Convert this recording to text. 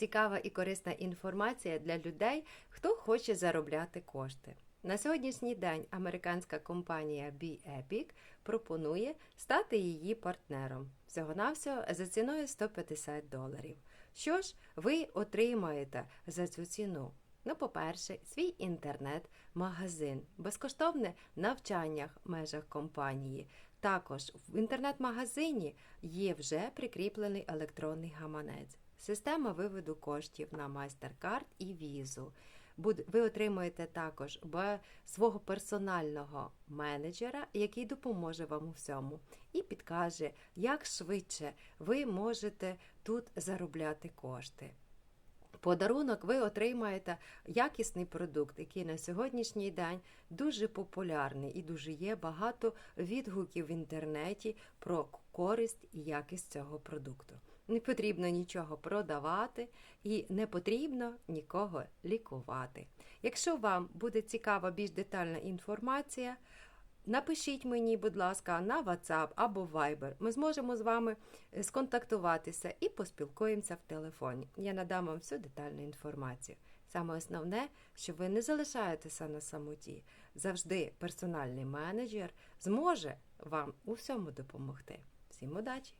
цікава і корисна інформація для людей, хто хоче заробляти кошти. На сьогоднішній день американська компанія BeEpic пропонує стати її партнером всього-навсього за ціною 150 доларів. Що ж ви отримаєте за цю ціну? Ну, по-перше, свій інтернет-магазин, безкоштовне навчання в межах компанії. Також в інтернет-магазині є вже прикріплений електронний гаманець, система виводу коштів на MasterCard і візу. Ви отримуєте також свого персонального менеджера, який допоможе вам у всьому і підкаже, як швидше ви можете тут заробляти кошти. Подарунок ви отримаєте якісний продукт, який на сьогоднішній день дуже популярний і дуже є багато відгуків в інтернеті про користь і якість цього продукту. Не потрібно нічого продавати і не потрібно нікого лікувати. Якщо вам буде цікава більш детальна інформація, Напишіть мені, будь ласка, на WhatsApp або Viber. Ми зможемо з вами е, сконтактуватися і поспілкуємося в телефоні. Я надам вам всю детальну інформацію. Саме основне, що ви не залишаєтеся на самоті. Завжди персональний менеджер зможе вам у всьому допомогти. Всім удачі!